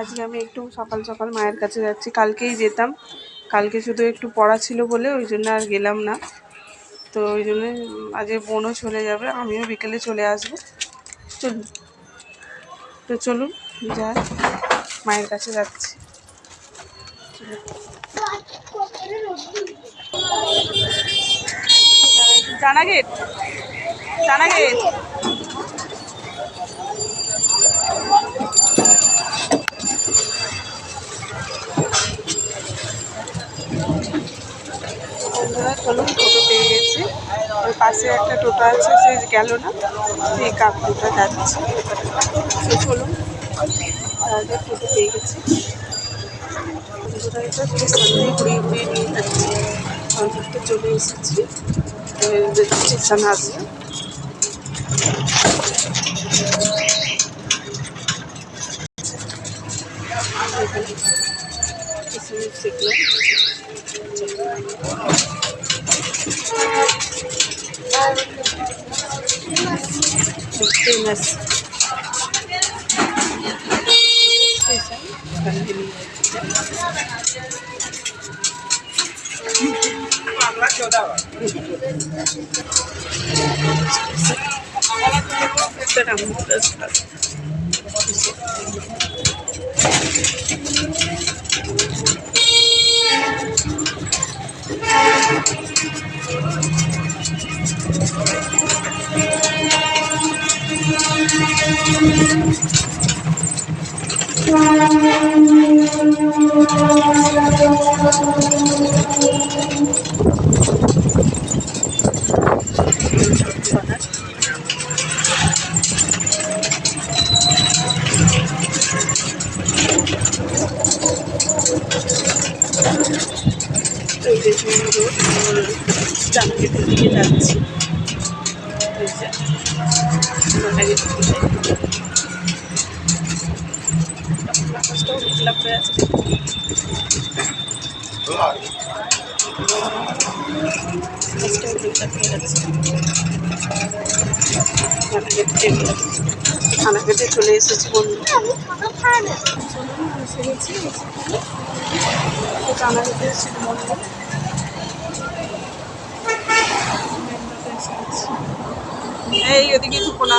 আজকে আমি একটু সকাল সকাল মায়ের কাছে যাচ্ছি। কালকেই যেতাম। কালকে শুধু একটু পড়া ছিল বলে ওই জন্য আর গেলাম না। তো ওই জন্য আজকে বোনও চলে যাবে, আমিও বিকেলে চলে আসব। চলুন। তো চলুন, যাই। মায়ের কাছে যাচ্ছি। জানা গেট গেট বন্ধুরা চলুন টোটো পেয়ে গেছি ওই পাশে একটা টোটো আছে, সে গেল না। সেই কাকুটা যাচ্ছে। সে চলুন আগে টোটো পেয়ে গেছি। সামনে ঘুরিয়ে ঘুরিয়ে নিয়ে চলে এসেছি। স্টেশন আসবে। শিখলাম ফেমাস এই যে সুন্দর জামাকেটের দিকে যাচ্ছি। এই যে জামাকেটের দিকে আকাশটাও মেঘলা করে আছে আকাশটাও মেঘলা করে আছে জামাকেট চলে এসেছি বন্ধু এসে গেছি শিব মন্দির এই, ওদিকে ঢুকো না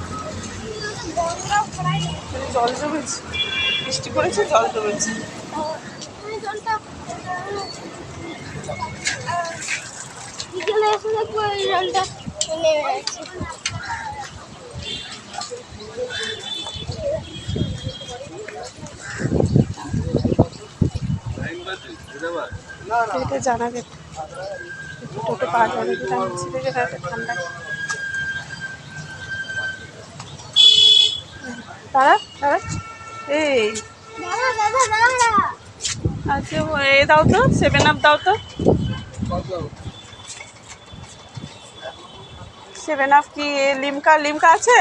জল জমেছে। বৃষ্টি পড়েছে জল জমেছে। বিকেলে এসে দেখব এই জলটা নেমে গেছে টোটো থেকে তাতে ঠান্ডা তারা তারা এই। আচ্ছা এ দাও তো সেভেন আপ দাও তো। সেভেন আপ কি এ লিমকা লিমকা আছে?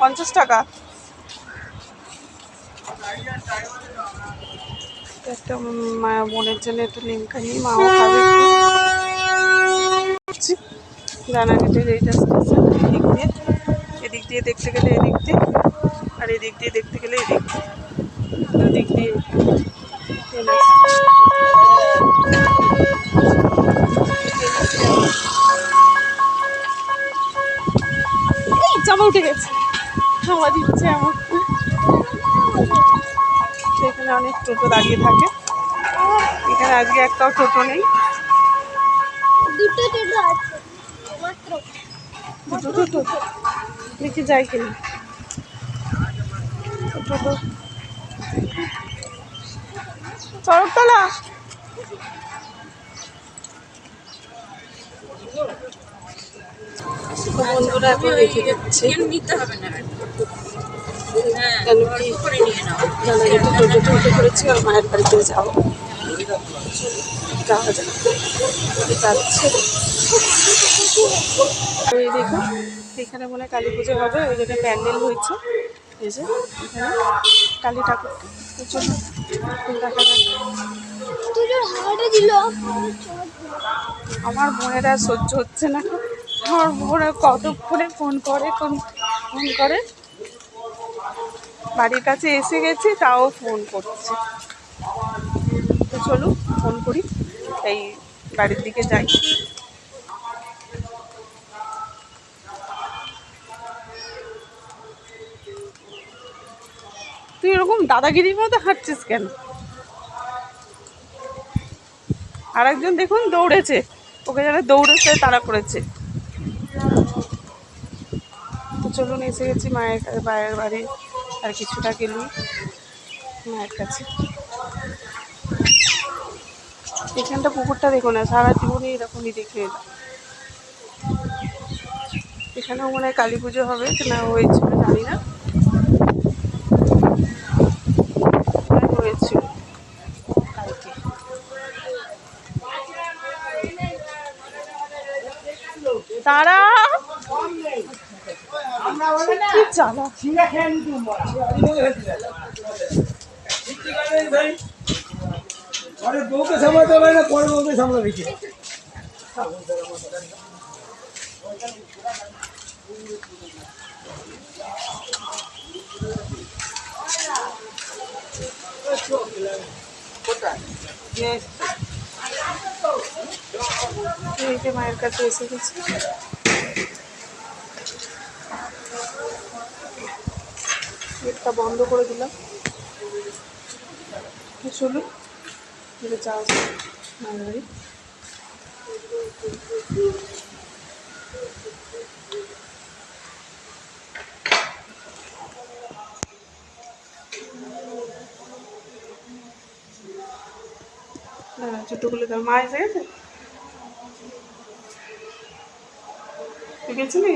পঞ্চাশ টাকা। একটা বোনের জন্য একটু লিমকা নিই মাও খাবে একটু। রানাঘাটের এইটা দিয়ে দিয়ে দেখতে গেলে এদিক দিয়ে আর এদিক দিয়ে দেখতে গেলে এদিক দুদিক দিয়ে জামা উঠে গেছে। হাওয়া দিচ্ছে আমার এখানে অনেক টোটো দাঁড়িয়ে থাকে। এখানে আজকে একটাও টোটো নেই। দুটো টোটো আছে। মাত্র। দুটো টোটো। দেখি যাই কিনা? চরকতলা? বন্ধুরা এখন রেখে দিচ্ছে নিতে হবে না? হ্যাঁ করেছি আর মায়ের বাড়িতে যাব যাওয়া যাচ্ছে। দেখো। এখানে মনে হয় কালী পুজো হবে ওই জন্য প্যান্ডেল হয়েছে। এই যে এখানে কালী ঠাকুর আমার বোনেরা সহ্য হচ্ছে না। আমার বোনেরা কতক্ষণে ফোন করে কোন ফোন করে। বাড়ির কাছে এসে গেছি তাও ফোন করছে। তো চলুন ফোন করি। এই বাড়ির দিকে যাই। তুই এরকম দাদাগিরির মতো হাঁটছিস কেন? আর একজন দেখুন দৌড়েছে। ওকে যেন দৌড়েছে, তারা করেছে। তো চলুন, এসে গেছি মায়ের মায়ের বাড়ি। আর কিছুটা গেলুম মায়ের কাছে। এখানটা পুকুরটা দেখো না, সারা জীবনই এরকমই দেখে এখানেও মনে হয় কালী পুজো হবে, না হয়েছিল জানি না মনে হয় হয়েছিল কালকে তারা কি ঘরের বউকে সামলাতে পারে না পরের বউকে সামলাবে কি এই যে মায়ের কাছে এসে গেছে। গেটটা বন্ধ করে দিলাম। চলুন এটা যাক মায়ের বাড়ি। দাঁড়া জুতোগুলো দাও মা এসে গেছে? তুই গেছিলি?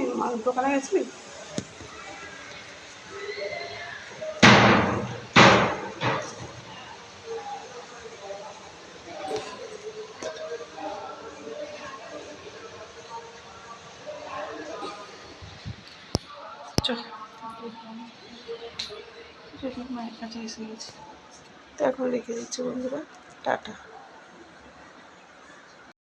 দোকানে গেছিলি? মায়ের কাছে এসে গেছি। তো এখন রেখে দিচ্ছি বন্ধুরা। টাটা।